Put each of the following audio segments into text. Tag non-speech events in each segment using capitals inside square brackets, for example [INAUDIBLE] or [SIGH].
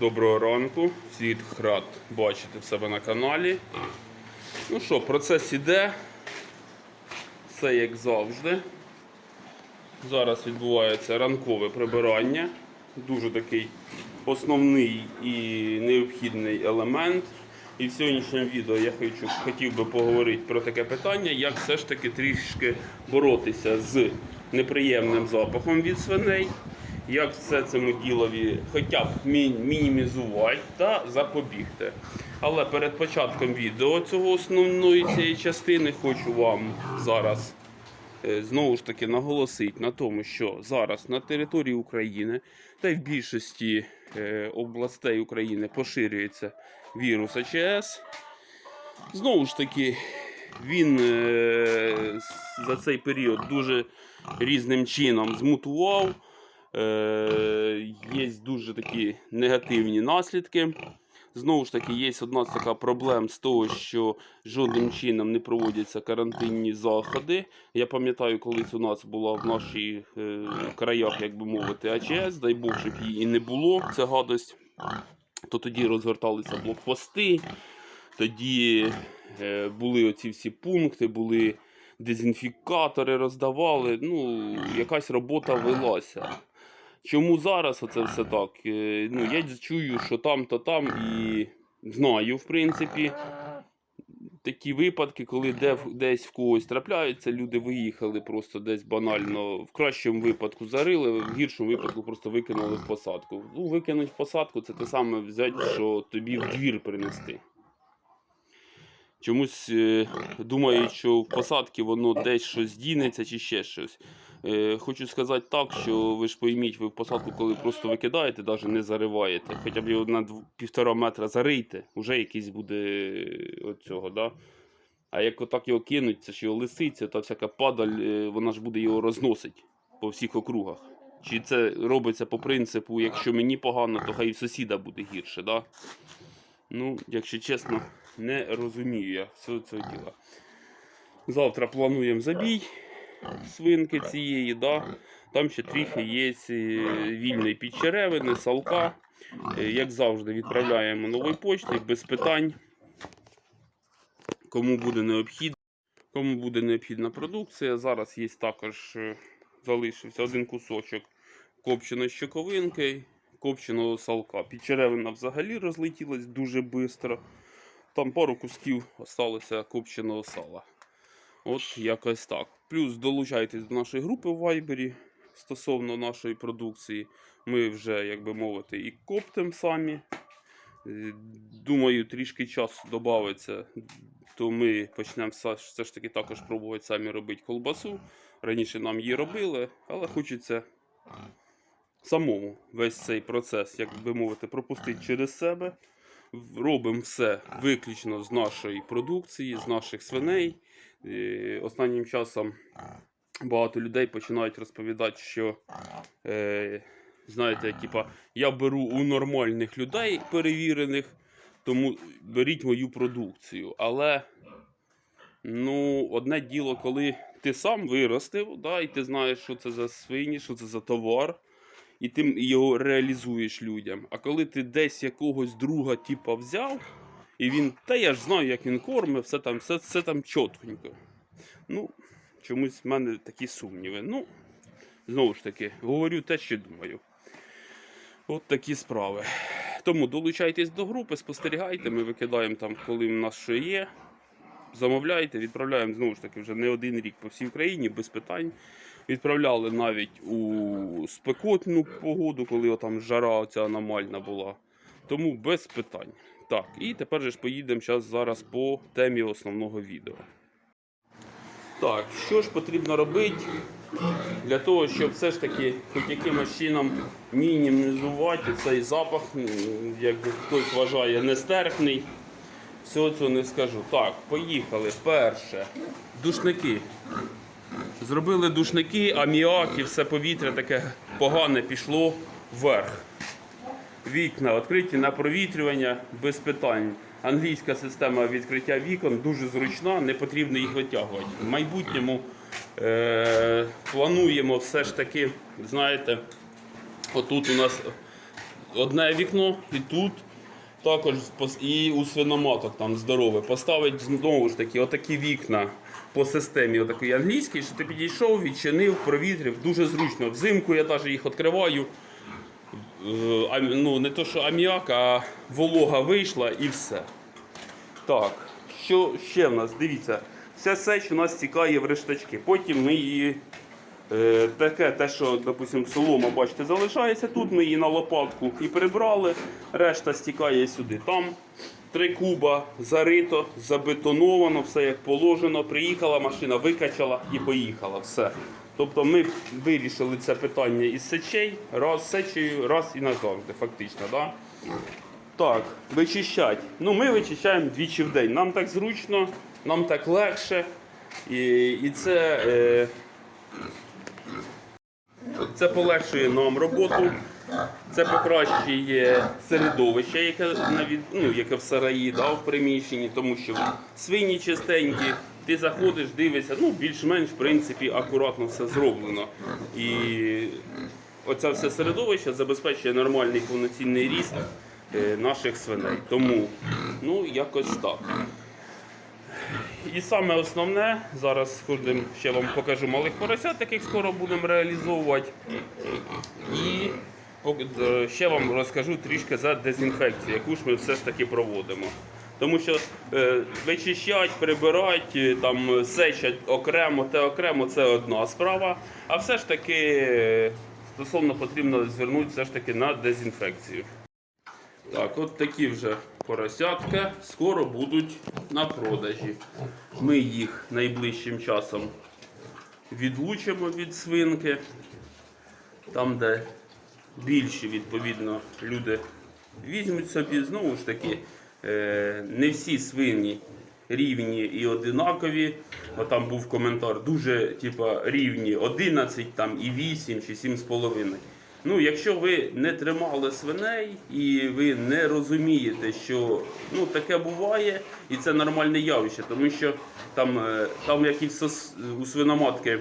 Доброго ранку, всіх рад бачити в себе на каналі. Ну що, процес іде. Все як завжди. Зараз відбувається ранкове прибирання. Дуже такий основний і необхідний елемент. І в сьогоднішньому відео я хочу, хотів би поговорити про таке питання, як все ж таки трішки боротися з неприємним запахом від свиней, як все цьому ділові хоча б мі- мінімізувати та запобігти. Але перед початком відео цього основної цієї частини хочу вам зараз е, знову ж таки наголосити на тому, що зараз на території України та й в більшості е, областей України поширюється вірус АЧС. Знову ж таки, він е, за цей період дуже різним чином змутував. Е, є дуже такі негативні наслідки. Знову ж таки, є одна така проблем з того, що жодним чином не проводяться карантинні заходи. Я пам'ятаю, колись у нас була в наших е, краях, як би мовити, АЧС, дай Бог, щоб її не було, ця гадость. То тоді розгорталися блокпости, тоді е, були оці всі пункти, були дезінфікатори, роздавали. Ну, якась робота велася. Чому зараз оце все так? Е, Ну, я чую, що там то там і знаю, в принципі, такі випадки, коли де, десь в когось трапляються, люди виїхали просто десь банально, в кращому випадку зарили, в гіршому випадку просто викинули в посадку. Ну, викинуть в посадку це те саме взяти, що тобі в двір принести. Чомусь е, думають, що в посадці воно десь щось дінеться чи ще щось. Е, хочу сказати так, що ви ж пойміть, ви посадку, коли просто викидаєте, навіть не зариваєте, хоча б його на півтора метра зарийте, вже якийсь буде е, от цього, да? А як отак його кинуть, це ж його лисиця та всяка падаль, е, вона ж буде його розносити по всіх округах. Чи це робиться по принципу, якщо мені погано, то хай і сусіда буде гірше, да? Ну, якщо чесно, не розумію я цього діла. Завтра плануємо забій свинки цієї, да? там ще трохи є е, вільної підчеревини, салка. Е, Як завжди, відправляємо новою почтою без питань. Кому буде необхідно. Кому буде необхідна продукція. Зараз є також е, залишився один кусочок копченої щоковинки, копченого салка. Підчеревина взагалі розлетілась дуже швидко. Там пару кусків залишилося копченого сала. От якось так. Плюс долучайтесь до нашої групи в Вайбері стосовно нашої продукції. Ми вже, як би мовити, і коптимо самі. Е, Думаю, трішки часу додається, то ми почнемо все ж таки також пробувати самі робити колбасу. Раніше нам її робили, але хочеться самому весь цей процес, як би мовити, пропустити через себе. Робимо все виключно з нашої продукції, з наших свиней. Е, Останнім часом багато людей починають розповідати, що е, знаєте, типа, я беру у нормальних людей перевірених, тому беріть мою продукцію. Але ну, одне діло, коли ти сам виростив, да, і ти знаєш, що це за свині, що це за товар, і ти його реалізуєш людям. А коли ти десь якогось друга типа взяв, і він, та я ж знаю, як він кормить, все там, все, все там чотенько. Ну, чомусь в мене такі сумніви. Ну, знову ж таки, говорю те, що думаю. От такі справи. Тому долучайтесь до групи, спостерігайте, ми викидаємо там, коли в нас що є. Замовляйте, відправляємо знову ж таки вже не один рік по всій Україні, без питань. Відправляли навіть у спекотну погоду, коли там жара оця аномальна була. Тому без питань. Так, і тепер же ж поїдемо зараз, зараз по темі основного відео. Так, що ж потрібно робити для того, щоб все ж таки хоч якимось чином мінімізувати цей запах, як хтось вважає, нестерпний. Всього цього не скажу. Так, поїхали. Перше. Душники. Зробили душники, аміак і все повітря таке погане пішло вверх. Вікна відкриті на провітрювання без питань. Англійська система відкриття вікон дуже зручна, не потрібно їх витягувати. В майбутньому е- плануємо все ж таки, знаєте, отут у нас одне вікно і тут. Також і у свиноматок там здорове. Поставить знову ж таки отакі вікна по системі отакої англійській, що ти підійшов, відчинив, провітрив. Дуже зручно. Взимку я навіть їх відкриваю. Е, ну, не то, що аміак, а волога вийшла і все. Так, що ще в нас? Дивіться, вся сеч у нас стікає в рештачки. Потім ми її. Е, таке, те, що, допустим, солома, бачите, залишається тут, ми її на лопатку і прибрали, решта стікає сюди. Там три куба зарито, забетоновано, все як положено. Приїхала машина, викачала і поїхала. Все. Тобто ми вирішили це питання із сечей, раз сечею, раз і назавжди, фактично. Да? Так, вичищать. Ну, ми вичищаємо двічі в день. Нам так зручно, нам так легше. І, і це. Е, це полегшує нам роботу, це покращує середовище, яке навіть, ну, яке в сараї, да, в приміщенні, тому що свині чистенькі, ти заходиш, дивишся, ну більш-менш в принципі акуратно все зроблено. І оце все середовище забезпечує нормальний повноцінний ріст е, наших свиней. Тому ну якось так. І саме основне, зараз ходимо, ще вам покажу малих поросят, яких скоро будемо реалізовувати. І ще вам розкажу трішки за дезінфекцію, яку ж ми все ж таки проводимо. Тому що е, вичищать, прибирать, е, там сечать окремо, те окремо це одна справа. А все ж таки е, стосовно потрібно звернути все ж таки на дезінфекцію. Так, от такі вже поросятка скоро будуть на продажі. Ми їх найближчим часом відлучимо від свинки. Там, де більші, відповідно, люди візьмуть собі, знову ж таки, е, не всі свині рівні і одинакові. Бо там був коментар, дуже типа, рівні 11 там, і 8 чи 7,5. Ну, якщо ви не тримали свиней і ви не розумієте, що ну, таке буває, і це нормальне явище, тому що там, е, там як і у свиноматки,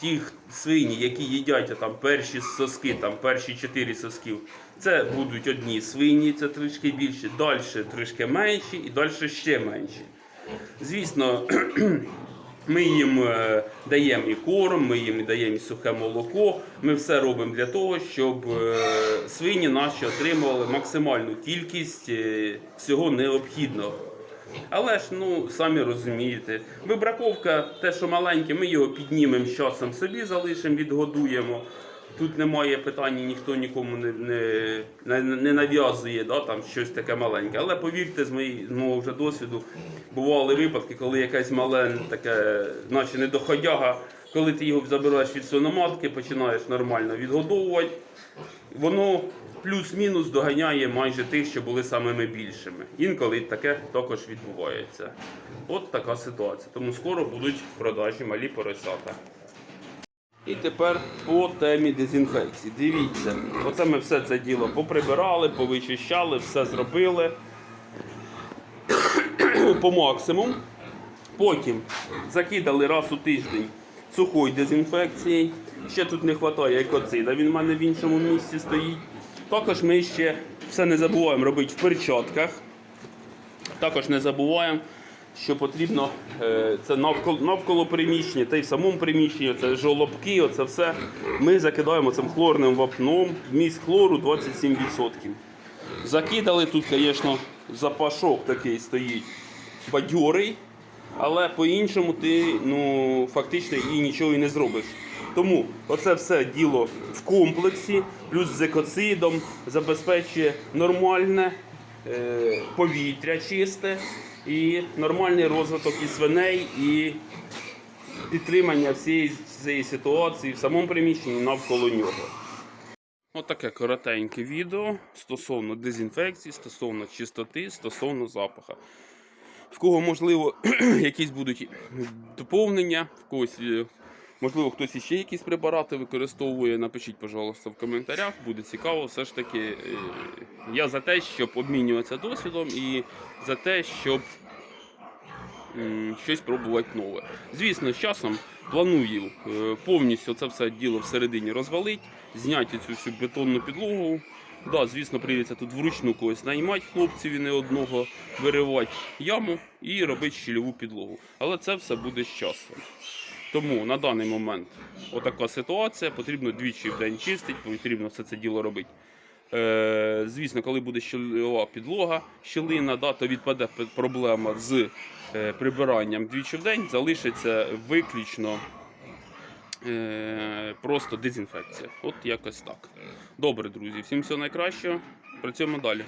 ті свині, які їдять там перші соски, там перші чотири сосків, це будуть одні свині, це трішки більші, далі трішки менші і далі ще менші. Звісно, [CLEARS THROAT] ми їм е, даємо і корм, ми їм даємо і сухе молоко. Ми все робимо для того, щоб е, свині наші отримували максимальну кількість е, всього необхідного. Але ж, ну, самі розумієте, вибраковка, те, що маленьке, ми його піднімемо з часом собі, залишимо, відгодуємо. Тут немає питання, ніхто нікому не, не, не, нав'язує да, там, щось таке маленьке. Але повірте, з моєї- вже досвіду бували випадки, коли якась маленька, наче недоходяга, коли ти його забираєш від свиноматки, починаєш нормально відгодовувати, воно плюс-мінус доганяє майже тих, що були самими більшими. Інколи таке також відбувається. От така ситуація. Тому скоро будуть в продажі малі поросята. І тепер по темі дезінфекції. Дивіться, оце ми все це діло поприбирали, повичищали, все зробили [COUGHS] по максимуму. Потім закидали раз у тиждень сухої дезінфекції. Ще тут не вистачає екоцида, він в мене в іншому місці стоїть. Також ми ще все не забуваємо робити в перчатках. Також не забуваємо, що потрібно е, це навколо, навколо приміщення, та й в самому приміщенні, це жолобки, оце все. Ми закидаємо цим хлорним вапном, вміст хлору 27%. Закидали тут, звісно, запашок такий стоїть бадьорий, але по-іншому ти ну, фактично і нічого і не зробиш. Тому оце все діло в комплексі, плюс з екоцидом забезпечує нормальне е, повітря чисте і нормальний розвиток і свиней, і підтримання всієї цієї ситуації в самому приміщенні навколо нього. Отаке коротеньке відео стосовно дезінфекції, стосовно чистоти, стосовно запаха. В кого, можливо, [CLEARS THROAT] якісь будуть доповнення, в когось, е, можливо, хтось іще якісь препарати використовує, напишіть, пожалуйста, в коментарях, буде цікаво. Все ж таки, е, я за те, щоб обмінюватися досвідом і за те, щоб щось пробувати нове. Звісно, з часом планую е, повністю це все діло всередині розвалити, зняти цю всю бетонну підлогу, Да, звісно, прийдеться тут вручну когось наймати хлопців і не одного, виривати яму і робити щільову підлогу. Але це все буде з часом. Тому на даний момент отака ситуація, потрібно двічі в день чистити, потрібно все це діло робити. Е, звісно, коли буде щільова підлога, щілина, да, то відпаде проблема з е, прибиранням двічі в день, залишиться виключно просто дезінфекція. От якось так. Добре, друзі, всім всього найкращого. Працюємо далі.